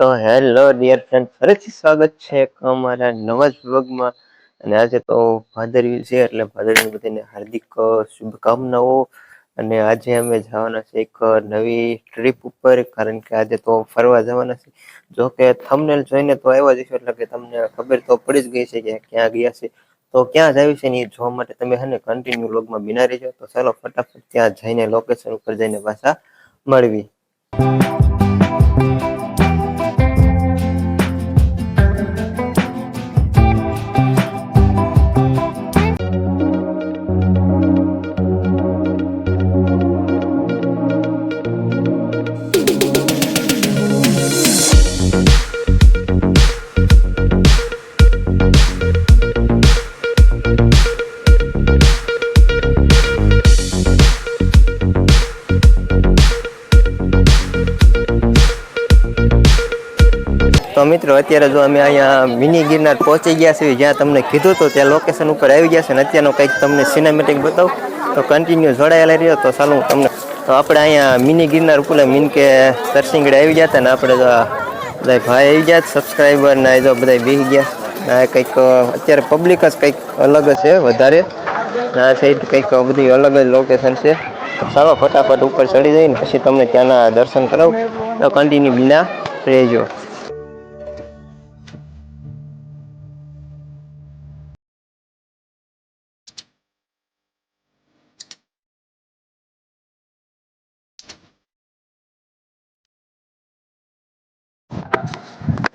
તો hello dear friend, ફરીથી સ્વાગત છે અમારા નવા જ વ્લોગમાં. અને આજે તો ભાદરવી છે, એટલે ભાદરવી બધાને હાર્દિક શુભકામનાઓ. અને આજે અમે જવાના છે એક નવી ટ્રીપ ઉપર, કારણ કે આજે તો ફરવા જવાના છે. જો કે થમનેલ જોઈને તો આવ્યા જઈશું એટલે કે તમને ખબર તો પડી જ ગઈ છે કે ક્યાં ગયા છે. તો ક્યાં જવી છે ને એ જોવા માટે તમે હે ને કન્ટિન્યુ વ્લોગમાં બિના રહેજો. તો ચાલો ફટાફટ ત્યાં જઈને લોકેશન ઉપર જઈને પાછા મળવી. તો મિત્રો, અત્યારે જો અમે અહીંયા મિની ગિરનાર પહોંચી ગયા છીએ, જ્યાં તમને કીધું હતું, ત્યાં લોકેશન ઉપર આવી ગયા છે અને અત્યારનો કંઈક તમને સિનેમેટિક બતાવું. તો કન્ટિન્યુ જોડાયેલા રહ્યો તો ચાલો હું તમને તો આપણે અહીંયા મિની ગિરનાર ઉપર મીન કે તરસિંગડે આવી ગયા હતા ને આપણે આ બધા ભાઈ આવી ગયા સબસ્ક્રાઈબર ને જો બધા બેસી ગયા આ કંઈક અત્યારે પબ્લિક જ કંઈક અલગ જ છે, વધારે. આ સાઈડ કંઈક બધી અલગ જ લોકેશન છે. ચાલો, ફટાફટ ઉપર ચડી જઈને પછી તમને ત્યાંના દર્શન કરાવું. તો કન્ટિન્યુ બિના રહેજો.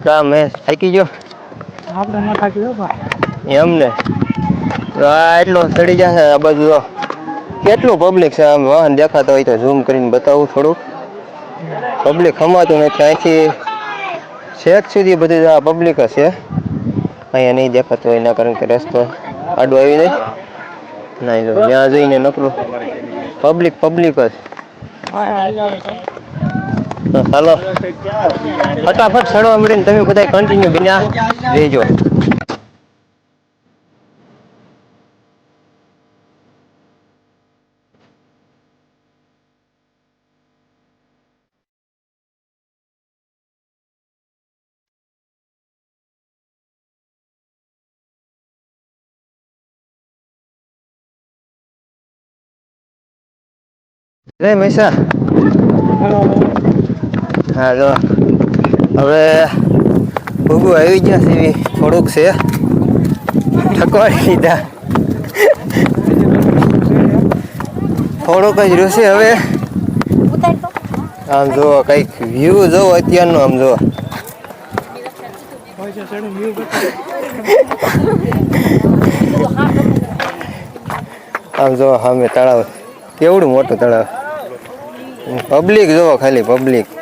કા મેં થાકી ગયો? આપણે ન થાકી હો ભાઈ. એમ ને આ એટલો ચડી જશે આ બાજુ જો. કેટલું પબ્લિક છે આમ વાહન દેખાતા હોય તો ઝૂમ કરીને બતાવું થોડુંક. પબ્લિક હમાતું નથી અહીંથી છેક સુધી બધી આ પબ્લિક છે. અહીંયા નહીં દેખાતું હોય એના કારણ કે રસ્તો આડો આવી જાય. ના જો ત્યાં જઈને નકરું. પબ્લિક પબ્લિક જ. તો ચાલો ફટાફટ ચડવા મળીને તમે બધા કન્ટિન્યુ બિના રહેજો રે મૈસા હા, જો. હવે ભૂગું આવી ગયા છે થોડુંક છે. ઠકવાડી લીધા. થોડુંક જ રહેશે હવે. આમ જુઓ, કંઈક વ્યૂ જોવો અત્યારનું, આમ જુઓ. આમ જુઓ, સામે તળાવ. કેવડું મોટું તળાવ? પબ્લિક જુઓ ખાલી પબ્લિક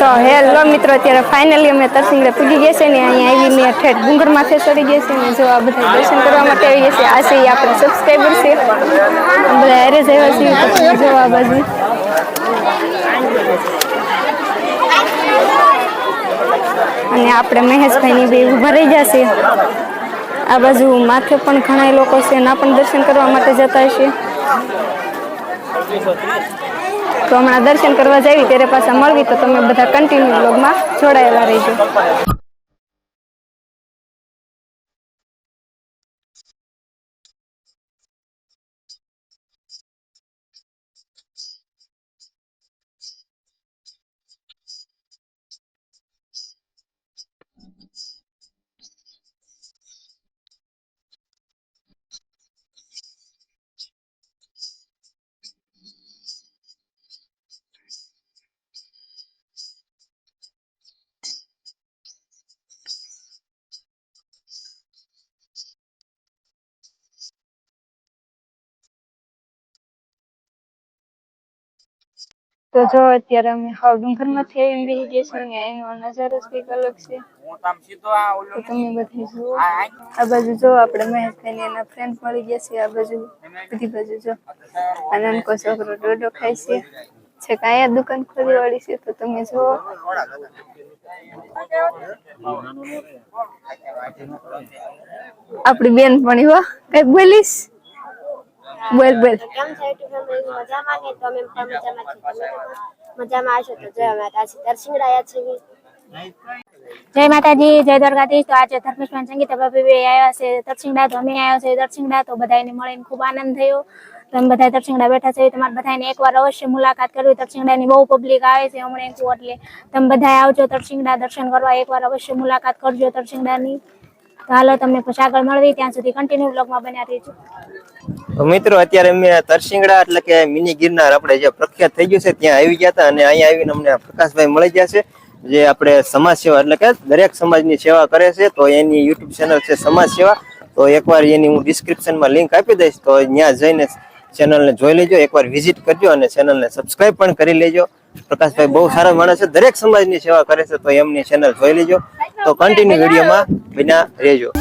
તો હેલો મિત્રો, અત્યારે ફાઇનલી અમે તરસિંગડે પૂજી ગયા છે ને, અહીંયા આવીને ઠેઠ ડુંગર માથે ચડી ગયા છે ને, જો આ બધા દર્શન કરવા માટે આવી ગયા છે. આ છે આપણા સબસ્ક્રાઈબર છે. બધા હારે જવા છીએ જો આ બાજુ. અને આપણે મહેશભાઈની બે ઊભા રહી જશે આ બાજુ માથે પણ ઘણા લોકો છે એના પણ દર્શન કરવા માટે જતા હશે. તો હમણાં દર્શન કરવા જાવી, ત્યારે પાછા મળવી, તો તમે બધા કન્ટિન્યુ બ્લોગમાં જોડાયેલા રહેજો. તો જો અત્યારે અમે હાવ ડુંગરમાંથી આવીને બેસી છીએ ને એનો નજારો જ કંઈક અલગ છે. તમે બધી જુઓ. આ બાજુ જો આપણે મહેશભાઈ ને એના ફ્રેન્ડ મળી ગયા છે, આ બાજુ બધી બાજુ જો. આ નાનકો છોકરો ડોડો ખાય છે. છે કે અહીંયા દુકાન ખોલી વાળી છે, તો તમે જુઓ. આપણી બેન પણ હો કઈ બોલીશ? બોલ બોલ કેમ છે યુટ્યુબ ફેમિલી મજામાં ને તો અમે પણ મજામાં છીએ તમે મજામાં આવશો તો જો અમે આજે દર્શિંગડાયા છીએ જય માતાજી જય દ્વારકાધીશ. તો આજે ધર્મેશભાઈ સંગીત ભાભી આવ્યા છે. દર્શિંગડા તો અમે આવ્યા છે દર્શિંગડા તો બધાને મળીને ખૂબ આનંદ થયો. તમે બધા દર્શિંગડા બેઠા છે. તમારે બધાને એકવાર અવશ્ય મુલાકાત કરવી. દર્શિંગડાની બહુ પબ્લિક આવે છે હમણાં એકું એટલે તમે બધા આવજો દર્શિંગડા દર્શન કરવા. એકવાર અવશ્ય મુલાકાત કરજો દર્શિંગડાની તો હાલો તમને પછી આગળ મળવી. ત્યાં સુધી કન્ટિન્યુ બ્લોગમાં બન્યા રહેજો. મિત્રો, અત્યારે અમે તરસિંગડા એટલે કે મિની ગિરનાર આપણે જે પ્રખ્યાત થઈ ગયું છે, ત્યાં આવી ગયા હતા અને અહીંયા આવીને અમને પ્રકાશભાઈ મળી ગયા છે, જે આપણે સમાજ સેવા એટલે કે દરેક સમાજની સેવા કરે છે. તો એની યુટ્યુબ ચેનલ છે સમાજ સેવા. તો એકવાર એની હું ડિસ્ક્રિપ્શનમાં લિંક આપી દઈશ, તો ત્યાં જઈને ચેનલને જોઈ લેજો, એકવાર વિઝિટ કરજો અને ચેનલને સબસ્ક્રાઈબ પણ કરી લેજો. પ્રકાશભાઈ બહુ સારા માણસ છે, દરેક સમાજની સેવા કરે છે, તો એમની ચેનલ જોઈ લેજો. તો કન્ટિન્યુ વિડીયોમાં બિના રહેજો.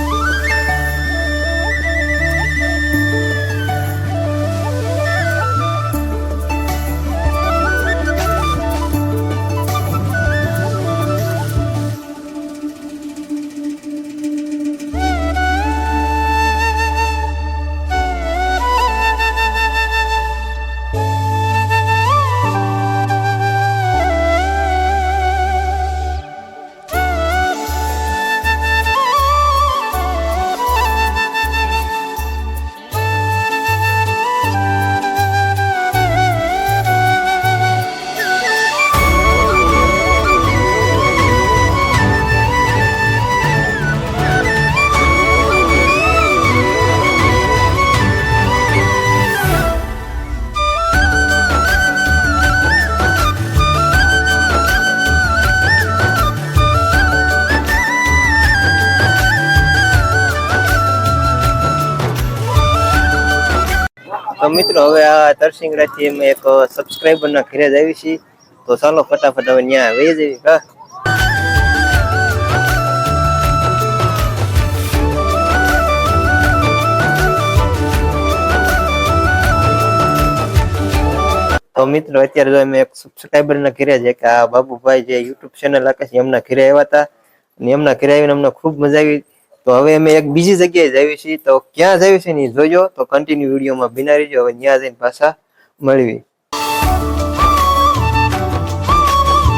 મિત્રો, હવે આ તરસિંગડાથી અમે એક સબસ્ક્રાઈબરના ઘરે જ આવી છીએ. તો ચાલો ફટાફટ હવે ત્યાં વહી જઈએ. હા. તો મિત્રો, અત્યારે જો અમે એક સબસ્ક્રાઈબરના ઘરે છે કે આ બાબુભાઈ જે યુટ્યુબ ચેનલ છે એમના ઘરે આવ્યા હતા. અને એમના ઘરે આવીને અમને ખૂબ મજા આવી. તો હવે અમે એક બીજી જગ્યાએ જઈએ છીએ. તો ક્યાં જઈએ છીએ ને જોજો. તો કન્ટિન્યુ વિડીયોમાં બિના રહીજો. હવે ત્યાં જઈને પાછા મળવી